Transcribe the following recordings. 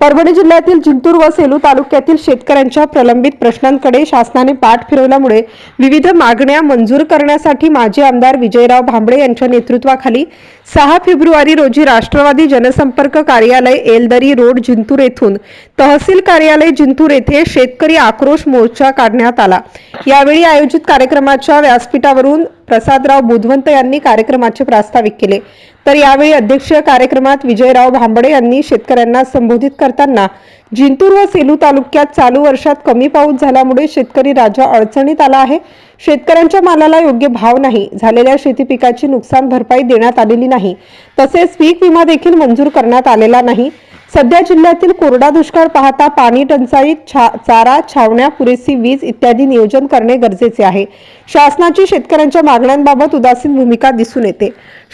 परभणी जिल्ह्यातील जिंतूर व सेलू तालुक्यातील शेतकऱ्यांच्या प्रलंबित प्रश्नांकडे शासनाने पाठ फिरवल्यामुळे विविध मागण्या मंजूर करण्यासाठी माजी आमदार विजयराव भांबळे यांच्या नेतृत्वाखाली सहा फेब्रुवारी रोजी राष्ट्रवादी जनसंपर्क कार्यालय एलदरी रोड जिंतूर येथून तहसील कार्यालय जिंतूर येथे शेतकरी आक्रोश मोर्चा काढण्यात आला. यावेळी आयोजित कार्यक्रमाच्या व्यासपीठावरून प्रसादराव बुधवंत यांनी कार्यक्रमाचे प्रास्ताविक केले. तर यावेळी अध्यक्षीय कार्यक्रमात विजयराव भांबडे यांनी शेतकऱ्यांना संबोधित करताना जिंतूर व सेलू तालुक्यात चालू वर्षात कमी पाऊस झाल्यामुळे शेतकरी राजा अडचणीत आला आहे. शेतकऱ्यांच्या मालाला योग्य भाव नाही. झालेल्या शेती पिकाची नुकसान भरपाई देण्यात आलेली नाही. तसेच पीक विमा देखील मंजूर करण्यात आलेला नाही. सध्या जिल्ह्यातील कोरडा दुष्काळ पाहता पाणी टंचाई छा चारा छावण्या पुरेसी वीज इत्यादी नियोजन करणे गरजेचे आहे. शासनाची शेतकऱ्यांच्या मागण्यांबाबत उदासीन भूमिका दिसून येते.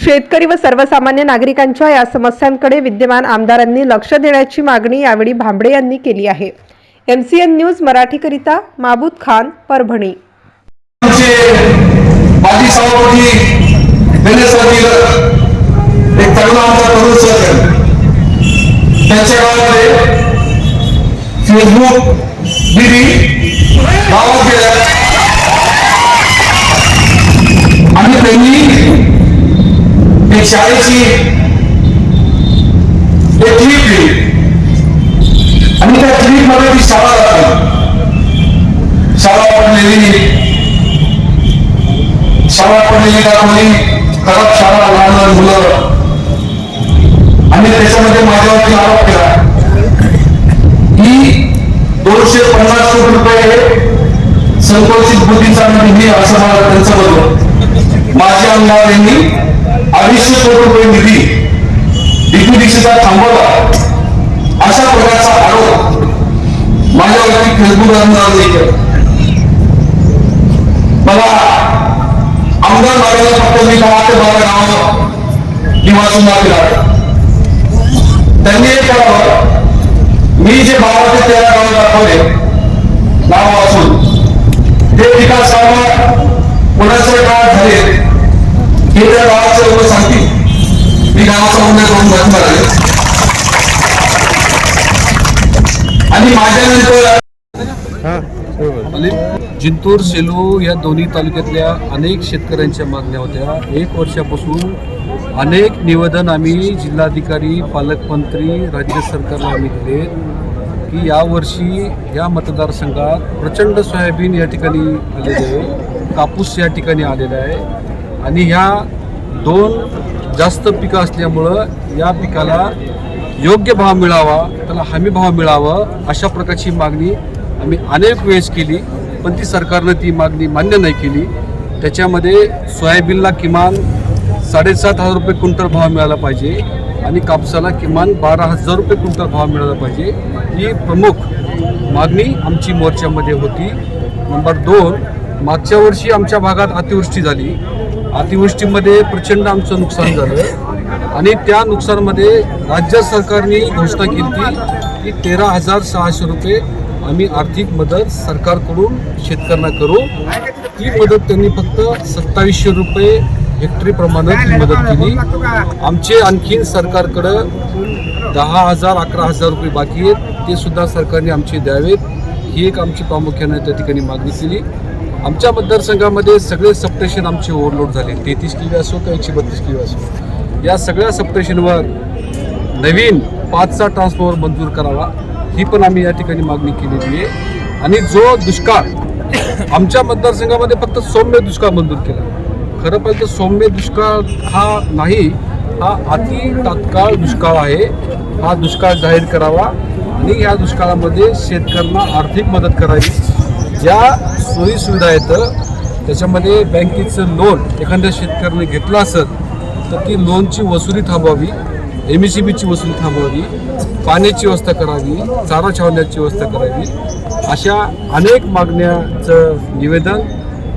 शेतकरी व सर्वसामान्य नागरिकांच्या या समस्यांकडे विद्यमान आमदारांनी लक्ष देण्याची मागणी यावेळी भांबडे यांनी केली आहे. एमसीएन न्यूज मराठीकरिता माबूद खान परभणी. माजी सभापती एक त्यांच्या गावामध्ये फेसबुक दिदी गावात केल्या आणि त्यांनी एक शाळेची एक क्लिप दिली आणि त्या क्लिपमध्ये ती शाळा दाखवली. शाळा पडलेली. शाळा पडलेली दाखवली. खराब शाळा लहान लहान मुलं आणि त्याच्यामध्ये माझ्यावरती आरोप केला. की दोनशे पन्नास कोटी रुपये संतोषित बुद्धीचा निधी असं मला त्यांचं मत होतं. माझे आमदार यांनी अडीचशे कोटी रुपये निधी डीपी दीक्षिता थांबवला. अशा प्रकारचा आरोप माझ्यावरती फेसबुक आमदारांनी केला. मला आमदार मागायला फक्त मी दहा ते बारा गाव निवासी केला त्यांनी एक करावं मी जे बारा ते तेरा गाव दाखवले नाव वाचून ते विकास कामं कोणाच्या झाले. हे त्या गावाचे लोक सांगतील. मी गावाचा उल्लेख करून बंद करावे. आणि माझ्यानंतर जिंतूर सेलू या दोन्ही तालुक्यातल्या अनेक शेतकऱ्यांच्या मागण्या होत्या. एक वर्षापासून अनेक निवेदन आम्ही जिल्हाधिकारी पालकमंत्री राज्य सरकारला आम्ही दिले की यावर्षी या मतदारसंघात प्रचंड सोयाबीन या ठिकाणी आलेले आहे कापूस या ठिकाणी आलेला आहे आणि ह्या दोन जास्त पिकं असल्यामुळं या पिकाला योग्य भाव मिळावा त्याला हमी भाव मिळावा अशा प्रकारची मागणी आम्ही अनेक वेळेस केली पण ती सरकारनं ती मागणी मान्य नाही केली. त्याच्यामध्ये सोयाबीनला किमान साडेसात हजार रुपये क्विंटल भाव मिळाला पाहिजे आणि कापसाला किमान बारा हजार रुपये क्विंटल भाव मिळाला पाहिजे. ही प्रमुख मागणी आमची मोर्चामध्ये होती. नंबर दोन मागच्या वर्षी आमच्या भागात अतिवृष्टी झाली. अतिवृष्टीमध्ये प्रचंड आमचं नुकसान झालं. आणि त्या नुकसानमध्ये राज्य सरकारने घोषणा केली की तेरा हजार सहाशे रुपये आम्ही आर्थिक मदत सरकारकडून शेतकऱ्यांना करू. ती मदत त्यांनी फक्त सत्तावीसशे रुपये हेक्टरीप्रमाणे मदत केली. आमचे आणखीन सरकारकडं दहा हजार अकरा हजार रुपये बाकी आहेत. ते सुद्धा सरकारने आमचे द्यावेत. ही एक आमची प्रामुख्याने त्या ठिकाणी मागणी केली. आमच्या मतदारसंघामध्ये सगळे सबस्टेशन आमचे ओव्हरलोड झाले. तेहतीस किलो असो का एकशे बत्तीस किलो असो. या सगळ्या सबस्टेशनवर नवीन पाचचा ट्रान्सफॉर्मर मंजूर करावा. ही पण आम्ही या ठिकाणी मागणी केलेली आहे. आणि जो दुष्काळ आमच्या मतदारसंघामध्ये फक्त सौम्य दुष्काळ मंजूर केला. खरं पाहिजे तर सौम्य दुष्काळ हा नाही हा अति तात्काळ दुष्काळ आहे. हा दुष्काळ जाहीर करावा आणि या दुष्काळामध्ये शेतकऱ्यांना आर्थिक मदत करावी. ज्या सोयीसुविधा आहेत त्याच्यामध्ये बँकेचं लोन एखाद्या शेतकऱ्याने घेतलं असेल तर ती लोनची वसुली थांबवावी एम ई सी बीची वसुली थांबवावी पाण्याची व्यवस्था करावी चारा छावण्याची व्यवस्था करावी अशा अनेक मागण्याचं निवेदन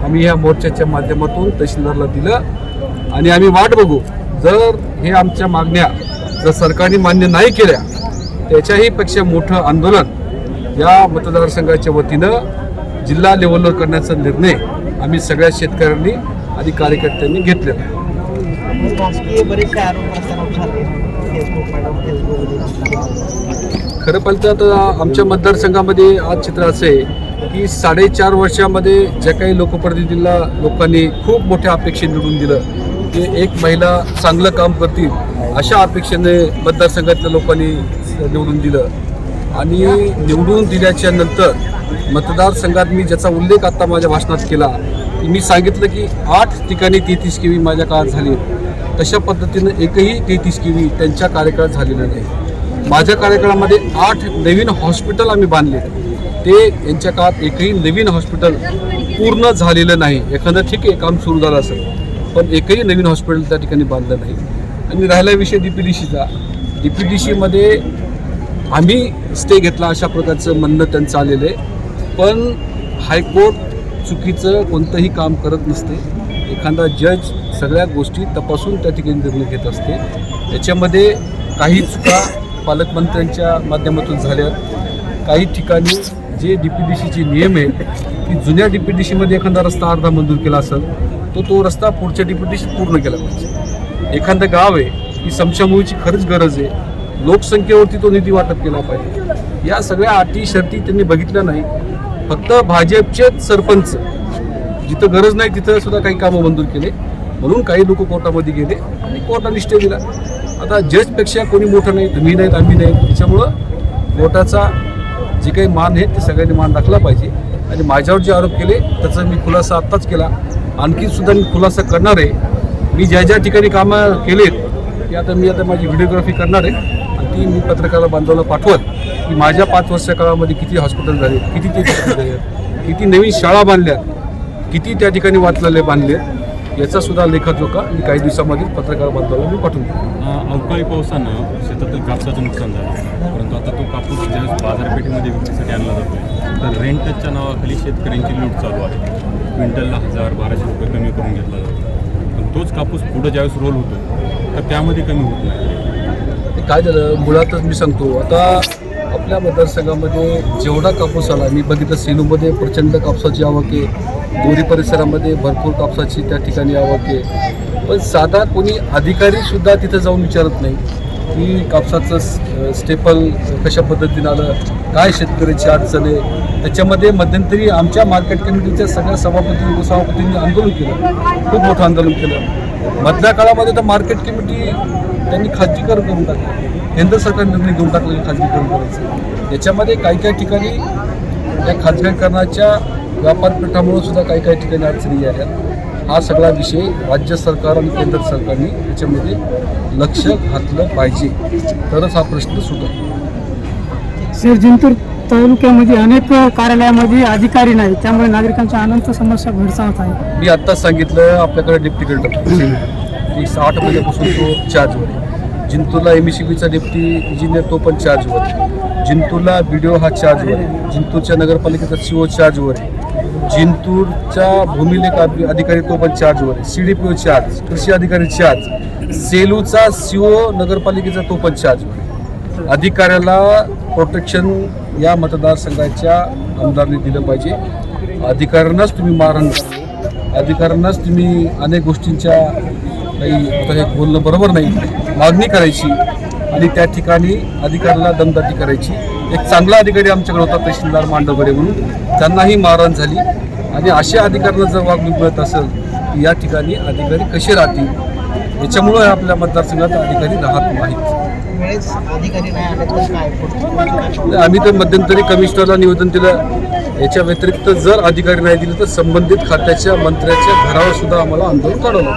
आम्ही या मोर्चाच्या माध्यमातून तहसीलदारला दिलं आणि आम्ही वाट बघू. जर हे आमच्या मागण्या जर सरकारने मान्य नाही केल्या त्याच्याही पेक्षा मोठं आंदोलन या मतदारसंघाच्या वतीनं जिल्हा लेवलवर करण्याचा निर्णय आम्ही सगळ्या शेतकऱ्यांनी आणि कार्यकर्त्यांनी घेतलेला आहे. खरं पाहिलं तर आता आमच्या मतदारसंघामध्ये आज चित्र असं आहे की साडेचार वर्षामध्ये ज्या काही लोकप्रतिनिधींना लोकांनी खूप मोठ्या अपेक्षे निवडून दिलं की एक महिला चांगलं काम करतील अशा अपेक्षेने मतदारसंघातल्या लोकांनी निवडून दिलं. आणि निवडून दिल्याच्या नंतर मतदारसंघात मी ज्याचा उल्लेख आता माझ्या भाषणात केला की मी सांगितलं की आठ ठिकाणी तेहतीस केवी माझ्या काळात झाली. तशा पद्धतीनं एकही तेहतीस केवी त्यांच्या कार्यकाळात झालेलं नाही. माझ्या कार्यकाळामध्ये आठ नवीन हॉस्पिटल आम्ही बांधले. ते यांच्या काळात एकही नवीन हॉस्पिटल पूर्ण झालेलं नाही. एखादं ठीक आहे काम सुरू झालं असेल पण एकही नवीन हॉस्पिटल त्या ठिकाणी बांधलं नाही. आणि राहिला विषय डी पी डी सीचा डी पी डी सीमध्ये आम्ही स्टे घेतला अशा प्रकारचं म्हणणं त्यांचं आलेलं आहे. पण हायकोर्ट चुकीचं कोणतंही काम करत नसते. एखादा जज सगळ्या गोष्टी तपासून त्या ठिकाणी निर्णय घेत असते. याच्यामध्ये काही चुका पालकमंत्र्यांच्या माध्यमातून झाल्या काही ठिकाणी जे डी पी डी सीचे नियम आहे की जुन्या डी पी डी सीमध्ये एखादा रस्ता अर्धा मंजूर केला असेल तो तो रस्ता पुढच्या डी पी डी सीत पूर्ण केला पाहिजे. एखादं गाव आहे की समशामुळीची खरंच गरज आहे लोकसंख्येवरती तो निधी वाटप केला पाहिजे. या सगळ्या अटी शर्ती त्यांनी बघितल्या नाही. फक्त भाजपचेच सरपंच जिथं गरज नाही तिथं सुद्धा काही कामं मंजूर केले. म्हणून काही लोक कोर्टामध्ये गेले आणि कोर्टाने स्टे दिला. आता जजपेक्षा कोणी मोठं नाही तुम्ही नाहीत आम्ही नाही. त्याच्यामुळं कोर्टाचा जे काही मान आहे ते सगळ्यांनी मान राखला पाहिजे. आणि माझ्यावर जे आरोप केले त्याचा मी खुलासा आत्ताच केला. आणखी सुद्धा मी खुलासा करणार आहे. मी ज्या ज्या ठिकाणी कामं केलेत ते आता मी आता माझी व्हिडिओग्राफी करणार आहे. आणि ती मी पत्रकाराला बांधवाला पाठवत की माझ्या पाच वर्षा काळामध्ये किती हॉस्पिटल झाले किती ते झाले किती नवीन शाळा बांधल्या किती त्या ठिकाणी वाचलेले बांधले याचा सुद्धा लेखाजोखा मी काही दिवसामध्ये पत्रकार बांधवाला मी पाठवून अवकाळी पावसानं शेतातील कापसाचं नुकसान झालं. परंतु आता तो कापूस ज्यावेळेस बाजारपेठेमध्ये विक्रीसाठी आणला जातो तर रेंटच्या नावाखाली शेतकऱ्यांची लूट चालू आहे. क्विंटलला हजार बाराशे रुपये कमी करून घेतला जातो. पण तोच कापूस पुढं ज्यावेळेस रोल होतो तर त्यामध्ये कमी होत नाही. काय झालं? मुळातच मी सांगतो. आता आपल्या मतदारसंघामध्ये जेवढा कापूस आला मी बघितलं सेलूमध्ये प्रचंड कापसाची आवक आहे. गोरी परिसरामध्ये भरपूर कापसाची त्या ठिकाणी आवक आहे. पण साधा कोणी अधिकारीसुद्धा तिथं जाऊन विचारत नाही की कापसाचं स्टेपल कशा पद्धतीनं आलं काय शेतकऱ्याची अडचण आहे. त्याच्यामध्ये मध्यंतरी आमच्या मार्केट कमिटीच्या सगळ्या सभापती उपसभापतींनी आंदोलन केलं. खूप मोठं आंदोलन केलं. मधल्या काळामध्ये तर मार्केट कमिटी त्यांनी खाजगीकरण करून टाकलं. केंद्र सरकार निर्णय घेऊन टाकलं की खाजगीकरण करायचं. याच्यामध्ये काही काही ठिकाणी या खाजगीकरणाच्या व्यापारपेठामुळे सुद्धा काही काही ठिकाणी अडचणी आल्या हा सगळा विषय राज्य सरकार आणि केंद्र सरकारने याच्यामध्ये लक्ष घातलं पाहिजे. तरच हा प्रश्न सुटेल. सर जिंतूर तालुक्यामध्ये अनेक कार्यालयामध्ये अधिकारी नाही त्यामुळे नागरिकांच्या अनंत समस्या भेडसावत आहे मी आत्ताच सांगितलं आपल्याकडे डेप्टी कलेक्टर की आठ महिन्यापासून तो चार्जवर आहे. जिंतूरला एम सी बीचा डेप्टी इंजिनियर तो पण चार्जवर आहे. जिंतूरला बी डी ओ हा चार्जवर आहे. जिंतूरच्या नगरपालिकेचा सी ओ चार्जवर आहे. जिंतूरचा भूमिलेख अधिकारी तो पण चार्जवर आहे. C D P O charge कृषी अधिकारी चार्ज सेलूचा सी ओ नगरपालिकेचा तो पण चार्जवर आहे. अधिकाऱ्याला प्रोटेक्शन या मतदारसंघाच्या आमदारने दिलं पाहिजे. अधिकाऱ्यांनाच तुम्ही मारण अधिकाऱ्यांनाच तुम्ही अनेक गोष्टींच्या काही आता हे बोलणं बरोबर नाही. मागणी करायची. आणि त्या ठिकाणी अधिकाऱ्याला दमदाटी करायची. एक चांगला अधिकारी आमच्याकडे होता तहसीलदार मांडवगडे म्हणून. त्यांनाही मारहाण झाली. आणि अशा अधिकाऱ्यांना जर वागणूक मिळत असेल या ठिकाणी अधिकारी कसे राहतील? याच्यामुळं आपल्या मतदारसंघात अधिकारी राहत नाहीत? आम्ही तर मध्यंतरी कमिशनरला निवेदन दिलं. याच्या व्यतिरिक्त जर अधिकारी नाही दिले तर संबंधित खात्याच्या मंत्र्याच्या घरावर सुद्धा आम्हाला आंदोलन काढवलं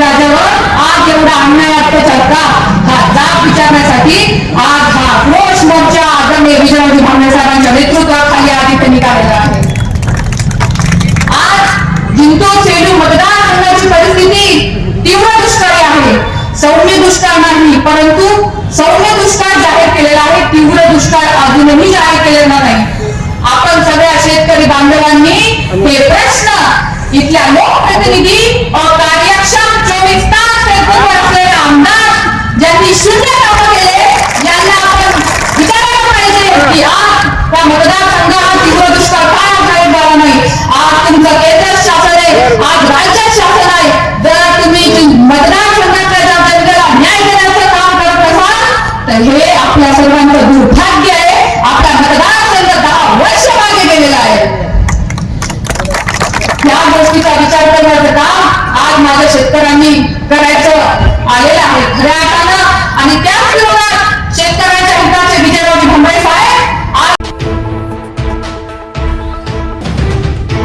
राजावर आज एवढा अन्याय अत्याचार हा जाब विचारण्यासाठी आज हा रोष मोर्चा आदरणीय विजयवंती भांबरे साहेबांच्या नेतृत्वाखाली आधी त्यांनी काढलेला आहे. आज जिंतूर सेलू मतदारसंघाची परिस्थिती तीव्र दुष्काळी आहे. सौम्य दुष्काळ नाही परंतु सौम्य दुष्काळ जाहीर केलेला आहे. तीव्र दुष्काळ अजूनही जाहीर केलेला नाही. आपण सगळ्या शेतकरी बांधवांनी हे प्रश्न इथल्या लोकप्रतिनिधी व सक्षम चोवीस तास पेपर असलेले आमदार ज्यांनी शून्य कामं केले यांना आपण विचारायला पाहिजे की आज त्या मतदारसंघात तीव्र दुष्काळ काय जाहीर नाही आज तुमचं